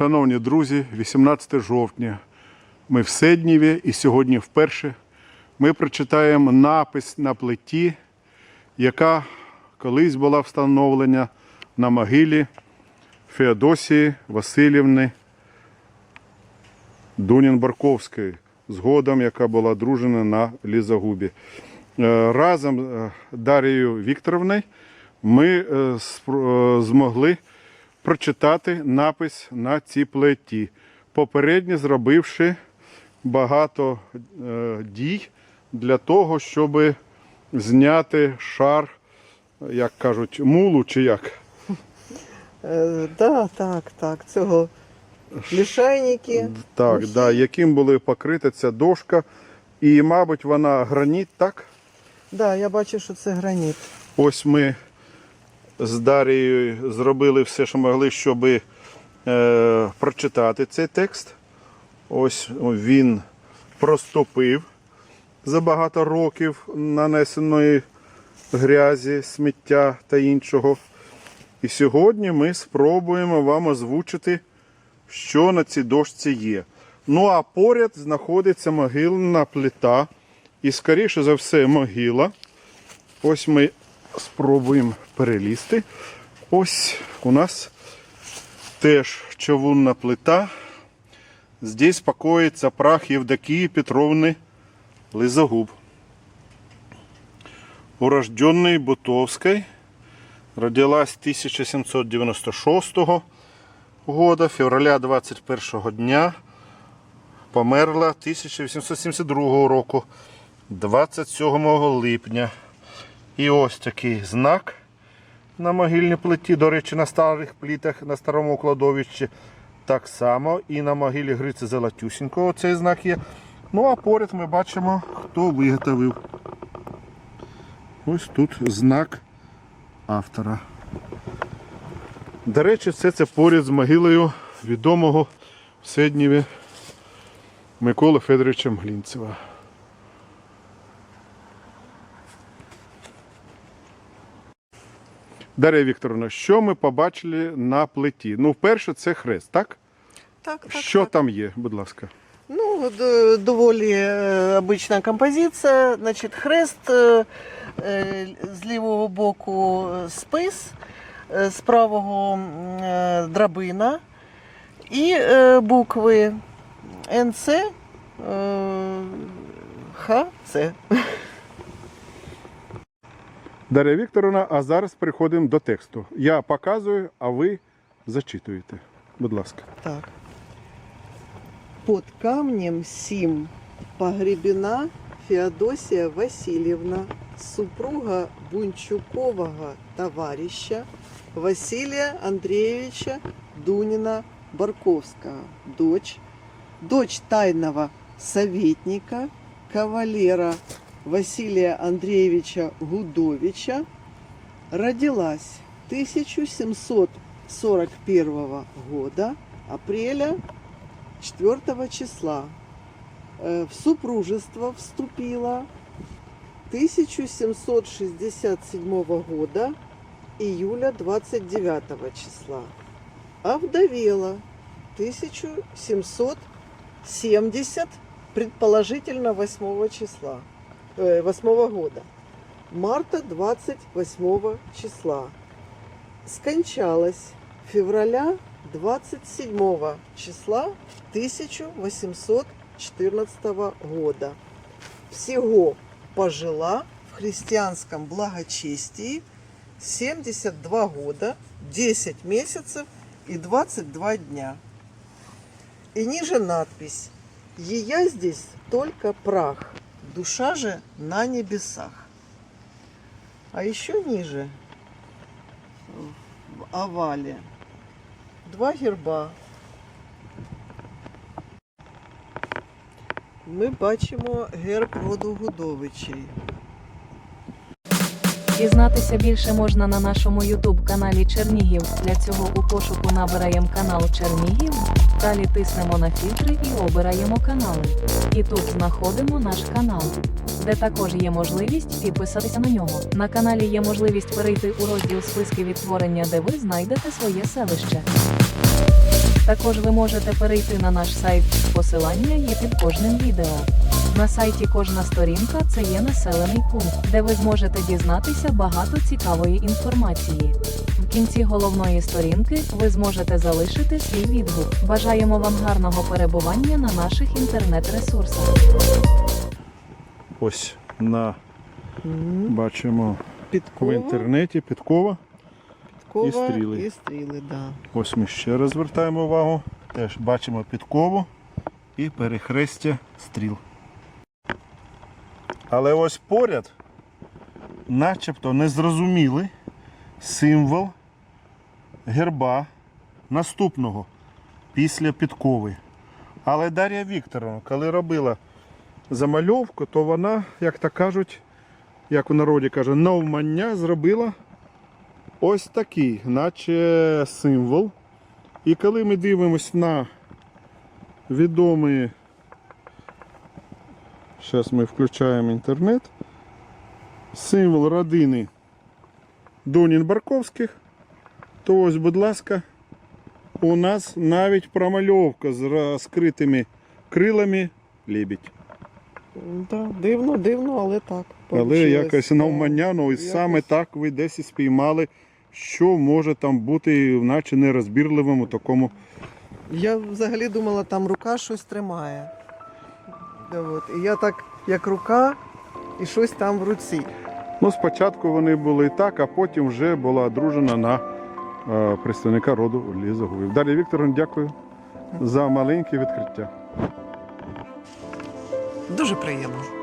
Шановні друзі, 18 жовтня. Ми в Седніві і сьогодні вперше ми прочитаємо напис на плиті, яка колись була встановлена на могилі Феодосії Васильівни Дунін-Барковської, згодом, яка була дружина на Лізагубі. Е, Разом з Дарією Вікторовною ми е, е, змогли прочитати напис на цій плиті, попередньо зробивши багато е, дій для того, щоб зняти шар, як кажуть, мулу чи як. Е, да, так, так. Цього лішайники. Так, да, яким були покрита ця дошка. І, мабуть, вона граніт, так? Да, я бачу, що це граніт. Ось ми з Дарією зробили все, що могли, щоб е, прочитати цей текст. Ось він проступив за багато років нанесеної грязі, сміття та іншого. І сьогодні ми спробуємо вам озвучити, що на цій дошці є. Ну а поряд знаходиться могильна плита. І, скоріше за все, могила. Ось ми спробуємо перелізти. Ось у нас теж човунна плита. Здесь покоїться прах Євдокії Петровни Лизогуб. Урожденной Бутовской. Родилась 1796 года, февраля 21 дня. Померла 1872 року, 27 липня. І ось такий знак на могильній плиті. До речі, на старих плітах, на старому кладовищі. Так само і на могилі Гриці Золотюсінького цей знак є. Ну а поряд ми бачимо, хто виготовив. Ось тут знак автора. До речі, все це поряд з могилою відомого в Седніві Миколи Федоровича Мглінцева. Дар'я Вікторовна, що ми побачили на плиті? Ну, вперше це хрест, так? Так, так. що так. там є, будь ласка? Ну, доволі е, обична композиція. Значить, хрест е, е, з лівого боку спис, з правого драбина і букви НЦ, ХЦ. Дар'я Вікторовна, а зараз переходимо до тексту. Я показую, а ви зачитуєте. Будь ласка. Так. Под камнем сим погребена Феодосия Васильевна, супруга Бунчукового товарища Василия Андреевича Дунина Барковского, дочь, дочь тайного советника, кавалера Василия Андреевича Гудовича, родилась 1741 года, апреля 4 числа. Э, В супружество вступила 1767 года, июля 29 числа. Овдовела 1770, предположительно 8 числа, 8 года. Марта 28 числа. Скончалась февраля 27 числа 1814 года. Всего пожила в христианском благочестии 72 года, 10 месяцев и 22 дня. И ниже надпись «Ея здесь только прах, душа же на небесах». А еще ниже, в овале, два герба. Ми бачимо герб роду Гудовичей. Дізнатися більше можна на нашому Ютуб каналі Чернігів. Для цього у пошуку набираємо канал Чернігів, далі тиснемо на фільтри і обираємо канали. І тут знаходимо наш канал, де також є можливість підписатися на нього. На каналі є можливість перейти у розділ списки відтворення, де ви знайдете своє селище. Також ви можете перейти на наш сайт, посилання є під кожним відео. На сайті кожна сторінка це є населений пункт, де ви зможете дізнатися багато цікавої інформації. В кінці головної сторінки ви зможете залишити свій відгук. Бажаємо вам гарного перебування на наших інтернет-ресурсах. Ось на бачимо в інтернеті підкова. Підкова і стріли. І стріли, да. Ось ми ще раз звертаємо увагу. Теж бачимо підкову і перехрестя стріл. Але ось поряд, начебто незрозумілий символ герба наступного після підкови. Але Дар'я Вікторовна, коли робила замальовку, то вона, як то кажуть, як у народі каже, навмання зробила ось такий, наче символ. І коли ми дивимось на відомий, зараз ми включаємо інтернет, символ родини Донін Барковських, то ось, будь ласка, у нас навіть промальовка з розкритими крилами лебідь. Да, дивно, дивно, але так. Але якось Да. навмання, ну і саме так ви десь і спіймали, що може там бути, наче нерозбірливому такому. Я взагалі думала, там рука щось тримає. От. І я так, як рука, і щось там в руці. Ну, спочатку вони були так, а потім вже була одружена на е, представника роду Лізоговів. Далі Вікторовна, дякую за маленьке відкриття. Дуже приємно.